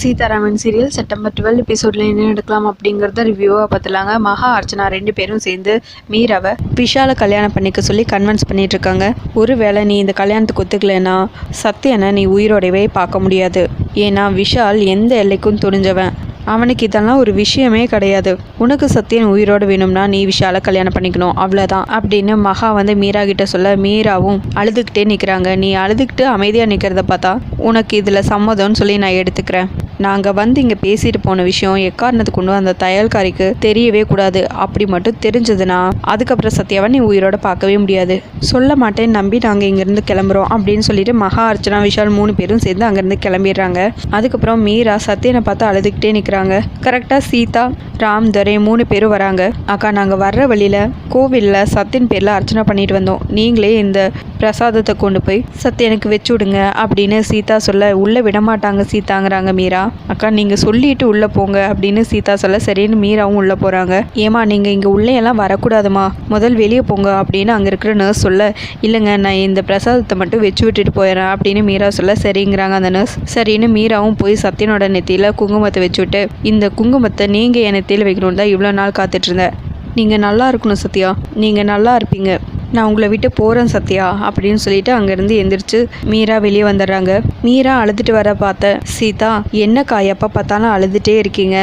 Sitharaman serial September twelve எபிசோடில் என்ன நடக்கலாம் அப்படிங்கிறத ரிவ்யூவாக பார்த்துலாங்க. மகா அர்ச்சனா ரெண்டு பேரும் சேர்ந்து மீராவை விஷாலை கல்யாணம் பண்ணிக்க சொல்லி கன்வின்ஸ் பண்ணிட்டு இருக்காங்க. ஒருவேளை நீ இந்த கல்யாணத்துக்கு ஒத்துக்கலைன்னா சத்யனை நீ உயிரோடவே பார்க்க முடியாது. ஏன்னா விஷால் எந்த எல்லைக்கும் துணிஞ்சவன். அவனுக்கு இதெல்லாம் ஒரு விஷயமே கிடையாது. உனக்கு சத்தியன் உயிரோடு வேணும்னா நீ விஷாலை கல்யாணம் பண்ணிக்கணும். அவ்வளோதான் அப்படின்னு மகா வந்து மீரா கிட்ட சொல்ல மீராவும் அழுதுகிட்டே நிற்கிறாங்க நீ அழுதுகிட்டு அமைதியாக நிற்கிறத பார்த்தா உனக்கு இதில் சம்மதம்னு சொல்லி நான் எடுத்துக்கிறேன். நாங்கள் வந்து இங்கே பேசிட்டு போன விஷயம் எக்காரணத்து கொண்டு அந்த தையல்காரிக்கு தெரியவே கூடாது. அப்படி மட்டும் தெரிஞ்சதுன்னா அதுக்கப்புறம் சத்யாவை நீ உயிரோட பார்க்கவே முடியாது. சொல்ல மாட்டேன்னு நம்பி நாங்கள் இங்கேருந்து கிளம்புறோம் அப்படின்னு சொல்லிட்டு மகா அர்ச்சனா விஷால் மூணு பேரும் சேர்ந்து அங்கேருந்து கிளம்பிடுறாங்க. அதுக்கப்புறம் மீரா சத்யனை பார்த்து அழுதுகிட்டே நிற்கிறாங்க கரெக்டாக சீதா ராம் துரை மூணு பேரும் வராங்க. அக்கா நாங்கள் வர்ற வழியில் கோவிலில் சத்தியன் பேரில் அர்ச்சனை பண்ணிட்டு வந்தோம். நீங்களே இந்த பிரசாதத்தை கொண்டு போய் சத்யனுக்கு வச்சு விடுங்க அப்படின்னு சீதா சொல்ல உள்ளே விட மாட்டாங்க சீதாங்கிறாங்க மீரா. அக்கா நீங்கள் சொல்லிட்டு உள்ளே போங்க அப்படின்னு சீதா சொல்ல சரின்னு மீராவும் உள்ளே போகிறாங்க ஏமா நீங்கள் இங்கே உள்ளேயெல்லாம் வரக்கூடாதுமா? முதல் வெளியே போங்க அப்படின்னு அங்கே இருக்கிற நர்ஸ் சொல்ல இல்லைங்க நான் இந்த பிரசாதத்தை மட்டும் வச்சு விட்டுட்டு போயிடுறேன் அப்படின்னு மீரா சொல்ல சரிங்கிறாங்க அந்த நர்ஸ் சரின்னு மீராவும் போய் சத்யனோட நெத்தியில் குங்குமத்தை வச்சு விட்டு இந்த குங்குமத்தை நீங்கள் என் நெத்தியில் வைக்கணும்னு தான் இவ்வளோ நாள் காத்துட்ருந்தேன் நீங்கள் நல்லா இருக்கணும் சத்யா. நீங்கள் நல்லா இருப்பீங்க. நான் உங்களை விட்டு போகிறேன் சத்யா அப்படின்னு சொல்லிட்டு அங்கேருந்து எந்திரிச்சு மீரா வெளியே வந்துடுறாங்க. மீரா அழுதுட்டு வர பார்த்த சீதா என்னக்கா எப்போ பார்த்தாலும் அழுதுகிட்டே இருக்கீங்க?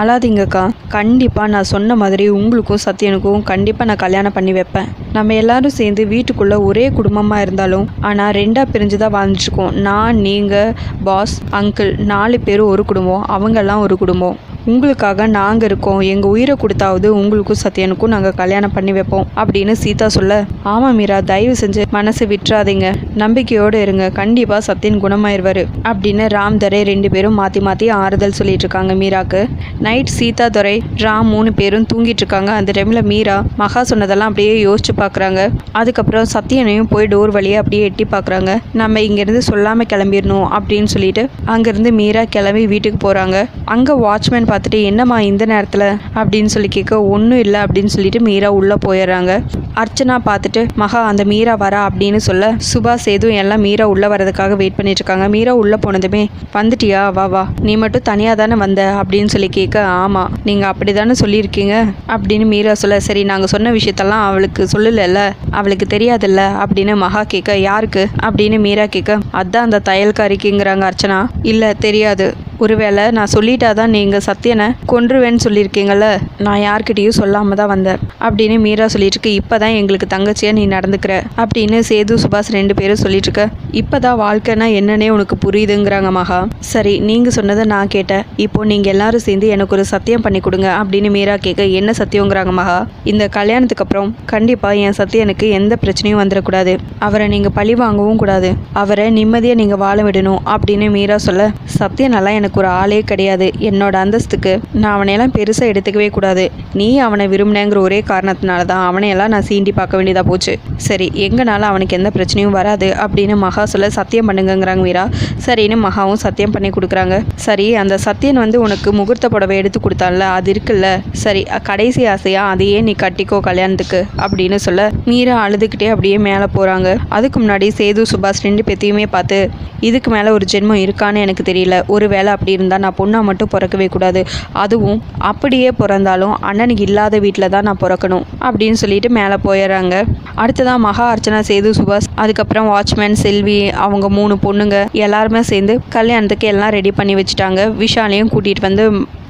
அழாதீங்கக்கா. கண்டிப்பாக நான் சொன்ன மாதிரி உங்களுக்கும் சத்யனுக்கும் கண்டிப்பாக நான் கல்யாணம் பண்ணி வைப்பேன். நம்ம எல்லாரும் சேர்ந்து வீட்டுக்குள்ளே ஒரே குடும்பமாக இருந்தாலும் ஆனால் ரெண்டாக பிரிஞ்சு தான் வாழ்ந்துட்டுருக்கோம் நான் நீங்கள் பாஸ் அங்கிள் நாலு பேரும் ஒரு குடும்பம். அவங்கெல்லாம் ஒரு குடும்பம். உங்களுக்காக நாங்கள் இருக்கோம். எங்கள் உயிரை கொடுத்தாவது உங்களுக்கும் சத்யனுக்கும் நாங்கள் கல்யாணம் பண்ணி வைப்போம் அப்படின்னு சீதா சொல்ல. ஆமாம் மீரா தயவு செஞ்சு மனசு விட்டுறாதீங்க. நம்பிக்கையோடு இருங்க. கண்டிப்பாக சத்யன் குணமாயிருவாரு அப்படின்னு ராம் துரை ரெண்டு பேரும் மாற்றி மாற்றி ஆறுதல் சொல்லிட்டு இருக்காங்க மீராக்கு. நைட் சீதா துரை ராம் மூணு பேரும் தூங்கிட்டு இருக்காங்க. அந்த டைமில் மீரா மகா சொன்னதெல்லாம் அப்படியே யோசிச்சு பார்க்குறாங்க அதுக்கப்புறம் சத்யனையும் போய் டோர் வழியாக அப்படியே எட்டி பார்க்குறாங்க நம்ம இங்கேருந்து சொல்லாமல் கிளம்பிடணும் அப்படின்னு சொல்லிட்டு அங்கேருந்து மீரா கிளம்பி வீட்டுக்கு போகிறாங்க அங்கே வாட்ச்மேன் பார்த்துட்டு என்னம்மா இந்த நேரத்தில்? அப்படின்னு சொல்லி கேட்க ஒன்றும் இல்லை அப்படின்னு சொல்லிட்டு மீரா உள்ளே போயிடுறாங்க. அர்ச்சனா பார்த்துட்டு மகா அந்த மீரா வரா? அப்படின்னு சொல்ல சுபா சேது எல்லாம் மீரா உள்ளே வரதுக்காக வெயிட் பண்ணிட்டு இருக்காங்க. மீரா உள்ளே போனதுமே வந்துட்டியா? வா வா. நீ மட்டும் தனியாக தானே வந்த? அப்படின்னு சொல்லி கேட்க ஆமாம் நீங்கள் அப்படி தானே சொல்லியிருக்கீங்க? அப்படின்னு மீரா சொல்ல சரி நாங்கள் சொன்ன விஷயத்தெல்லாம் அவளுக்கு சொல்லலைல்ல. அவளுக்கு தெரியாதுல்ல அப்படின்னு மகா கேட்க யாருக்கு? அப்படின்னு மீரா கேட்க அதான் அந்த தையல்காரிக்குங்கிறாங்க அர்ச்சனா. இல்லை தெரியாது. ஒருவேளை நான் சொல்லிட்டா தான் நீங்கள் சத்யனை கொன்றுவேன்னு சொல்லியிருக்கீங்கள நான் யார்கிட்டேயும் சொல்லாமல் தான் வந்தேன். அப்படின்னு மீரா சொல்லிட்டுருக்கு இப்போ தான் எங்களுக்கு தங்கச்சியாக நீ நடந்துக்கிற அப்படின்னு சேது சுபாஷ் ரெண்டு பேரும் சொல்லிட்டுருக்க. இப்போ தான் வாழ்க்கைனா என்னன்னே உனக்கு புரியுதுங்கிறாங்க மகா. சரி நீங்கள் சொன்னதை நான் கேட்டேன். இப்போ நீங்கள் எல்லாரும் சேர்ந்து எனக்கு ஒரு சத்தியம் பண்ணி கொடுங்க அப்படின்னு மீரா கேட்க என்ன சத்தியங்கிறாங்க மகா? இந்த கல்யாணத்துக்கு அப்புறம் கண்டிப்பாக என் சத்தியனுக்கு எந்த பிரச்சனையும் வந்துடக்கூடாது. அவரை நீங்கள் பழி வாங்கவும் கூடாது. அவரை நிம்மதியாக நீங்கள் வாழ விடணும் அப்படின்னு மீரா சொல்ல சத்தியனெல்லாம் எனக்கு எனக்கு ஒரு ஆளே கிடையாது. என்னோட அந்தஸ்துக்கு நான் அவனையெல்லாம் பெருசாக எடுத்துக்கவே கூடாது. நீ அவனை விரும்பினேங்கிற ஒரே காரணத்தினால தான் அவனையெல்லாம் நான் சீண்டி பார்க்க வேண்டியதாக போச்சு. சரி எங்கனால அவனுக்கு எந்த பிரச்சனையும் வராது அப்படின்னு மகா சொல்ல சத்தியம் பண்ணுங்கங்கிறாங்க வீரா. சரின்னு மகாவும் சத்தியம் பண்ணி கொடுக்குறாங்க. சரி அந்த சத்தியன் வந்து உனக்கு முகூர்த்த புடவை எடுத்து கொடுத்தான்ல அது இருக்குல்ல. சரி கடைசி ஆசையா அதையே நீ கட்டிக்கோ கல்யாணத்துக்கு அப்படின்னு சொல்ல மீரா அழுதுகிட்டே அப்படியே மேலே போகிறாங்க அதுக்கு முன்னாடி சேது சுபாஷ் ரெண்டு பேத்தையுமே பார்த்து இதுக்கு மேலே ஒரு ஜென்மம் இருக்கான்னு எனக்கு தெரியல. ஒருவேளை அப்படி இருந்தால் நான் பொண்ணாக மட்டும் பிறக்கவே கூடாது. அதுவும் அப்படியே பிறந்தாலும் அண்ணனுக்கு இல்லாத வீட்டில் தான் நான் பிறக்கணும் அப்படின்னு சொல்லிட்டு மேலே போயிடுறாங்க. அடுத்ததான் மகா அர்ச்சனா சேது சுபாஷ் அதுக்கப்புறம் வாட்ச்மேன் செல்வி அவங்க மூணு பொண்ணுங்க எல்லாருமே சேர்ந்து கல்யாணத்துக்கு எல்லாம் ரெடி பண்ணி வச்சுட்டாங்க. விஷாலையும் கூட்டிகிட்டு வந்து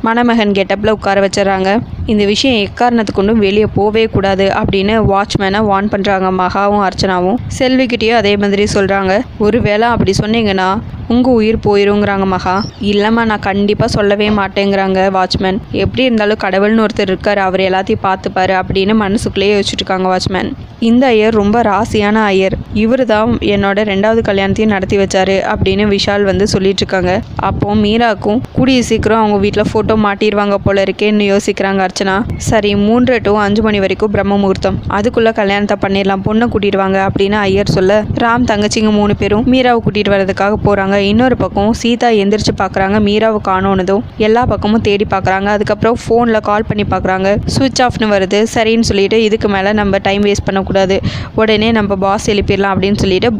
மணமகன் கெட்டப்பில் உட்கார வச்சிடறாங்க. இந்த விஷயம் எக்காரணத்து கொண்டும் வெளியே போவே கூடாது அப்படின்னு வாட்ச்மேனை வார்ன் பண்ணுறாங்க மகாவும் அர்ச்சனாவும். செல்விக்கிட்டேயும் அதே மாதிரி சொல்கிறாங்க ஒருவேளை அப்படி சொன்னீங்கன்னா உங்கள் உயிர் போயிருங்கிறாங்க மகா. இல்லைம்மா நான் கண்டிப்பாக சொல்லவே மாட்டேங்கிறாங்க வாட்ச்மேன் எப்படி இருந்தாலும் கடவுள்னு ஒருத்தர் இருக்கார் அவர் எல்லாத்தையும் பார்த்துப்பாரு அப்படின்னு மனசுக்குள்ளேயே வச்சிட்டுருக்காங்க வாட்ச்மேன் இந்த ஐயர் ரொம்ப ராசியான ஐயர். இவர் தான் என்னோட ரெண்டாவது கல்யாணத்தையும் நடத்தி வச்சாரு அப்படின்னு விஷால் வந்து சொல்லிட்டு இருக்காங்க அப்போ மீராக்கும் கூடிய சீக்கிரம் அவங்க வீட்டில் ஃபோட்டோ மாட்டிடுவாங்க போல இருக்கேன்னு யோசிக்கிறாங்க அர்ச்சனா. சரி மூன்று டு அஞ்சு மணி வரைக்கும் பிரம்ம முகூர்த்தம். அதுக்குள்ளே கல்யாணத்தை பண்ணிடலாம் பொண்ணை கூட்டிடுவாங்க அப்படின்னு ஐயர் சொல்ல ராம் தங்கச்சிங்க மூணு பேரும் மீராவை கூட்டிட்டு வர்றதுக்காக போகிறாங்க இன்னொரு பக்கம் சீதா எந்திரிச்சு பார்க்குறாங்க மீராவை காணோனதும் எல்லா பக்கமும் தேடி பார்க்குறாங்க அதுக்கப்புறம் ஃபோனில் கால் பண்ணி பார்க்குறாங்க சுவிட்ச் ஆஃப்னு வருது சரின்னு சொல்லிட்டு இதுக்கு மேலே நம்ம டைம் வேஸ்ட் பண்ணக்கூடாது. உடனே நம்ம பாஸ் எழுப்பிடலாம் அப்படின்னு சொல்லிட்டு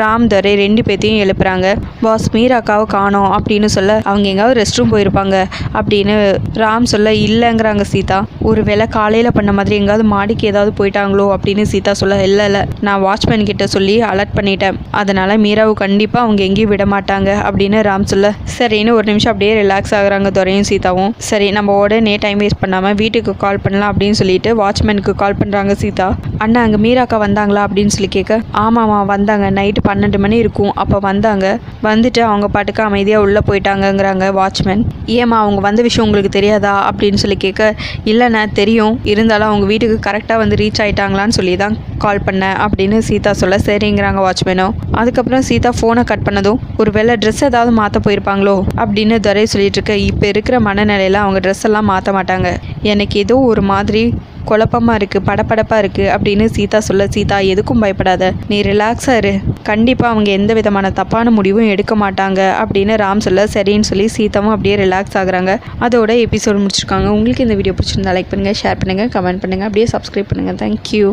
ராம் துரை ரெண்டு பேர்த்தையும் எழுப்புறாங்க. பாஸ் மீராக்காவை காணோம் அப்படின்னு சொல்ல அவங்க எங்கேயாவது ரெஸ்ட் ரூம் போயிருப்பாங்க அப்படின்னு ராம் சொல்ல இல்லைங்கிறாங்க சீதா. ஒரு வேளை காலையில் பண்ண மாதிரி எங்காவது மாடிக்கு ஏதாவது போயிட்டாங்களோ அப்படின்னு சீதா சொல்ல இல்லை இல்லை. நான் வாட்ச்மேன் கிட்ட சொல்லி அலர்ட் பண்ணிட்டேன். அதனால் மீராவை கண்டிப்பாக அவங்க எங்கேயும் விட மாட்டாங்க அப்படின்னு ராம் சொல்ல சரின்னு ஒரு நிமிஷம் அப்படியே ரிலாக்ஸ் ஆகுறாங்க துறையும் சீதாவும். சரி நம்ம உடனே டைம் வேஸ்ட் பண்ணாமல் வீட்டுக்கு கால் பண்ணலாம் அப்படின்னு சொல்லிட்டு வாட்ச்மேனுக்கு கால் பண்ணுறாங்க சீதா. அண்ணா அங்கே மீராக்கா வந்தாங்களா? அப்படின்னு சொல்லி கேட்க ஆமாம்மா வந்தாங்க. நைட் நைட்டு பன்னெண்டு மணி இருக்கும். அப்போ வந்தாங்க. வந்துட்டு அவங்க பாட்டுக்கு அமைதியாக உள்ளே போயிட்டாங்கங்கிறாங்க வாட்ச்மேன் ஏம்மா அவங்க வந்த விஷயம் உங்களுக்கு தெரியாதா? அப்படின்னு சொல்லி கேட்க இல்லைண்ணா தெரியும். இருந்தாலும் அவங்க வீட்டுக்கு கரெக்டாக வந்து ரீச் ஆயிட்டாங்களான்னு சொல்லி தான் கால் பண்ணேன் அப்படின்னு சீதா சொல்ல சரிங்கிறாங்க வாட்ச்மேனும் அதுக்கப்புறம் சீதா ஃபோனை கட் பண்ணதும் ஒரு வேளை ட்ரெஸ் ஏதாவது மாற்ற போயிருப்பாங்களோ? அப்படின்னு துரை சொல்லிட்டு இருக்க இப்போ இருக்கிற மனநிலையில் அவங்க ட்ரெஸ் எல்லாம் மாற்ற மாட்டாங்க. எனக்கு ஏதோ ஒரு மாதிரி குழப்பமாக இருக்குது படபடப்பாக இருக்குது அப்படின்னு சீதா சொல்ல சீதா எதுக்கும் பயப்படாத. நீ ரிலாக்ஸாக இரு. கண்டிப்பாக அவங்க எந்த விதமான தப்பான முடிவும் எடுக்க மாட்டாங்க அப்படின்னு ராம் சொல்ல சரின்னு சொல்லி சீதாவும் அப்படியே ரிலாக்ஸ் ஆகுறாங்க. அதோட எபிசோடு முடிச்சிருக்காங்க. உங்களுக்கு இந்த வீடியோ பிடிச்சிருந்தா லைக் பண்ணுங்கள் ஷேர் பண்ணுங்கள் கமெண்ட் பண்ணுங்கள் அப்படியே சப்ஸ்கிரைப் பண்ணுங்கள் தேங்க்யூ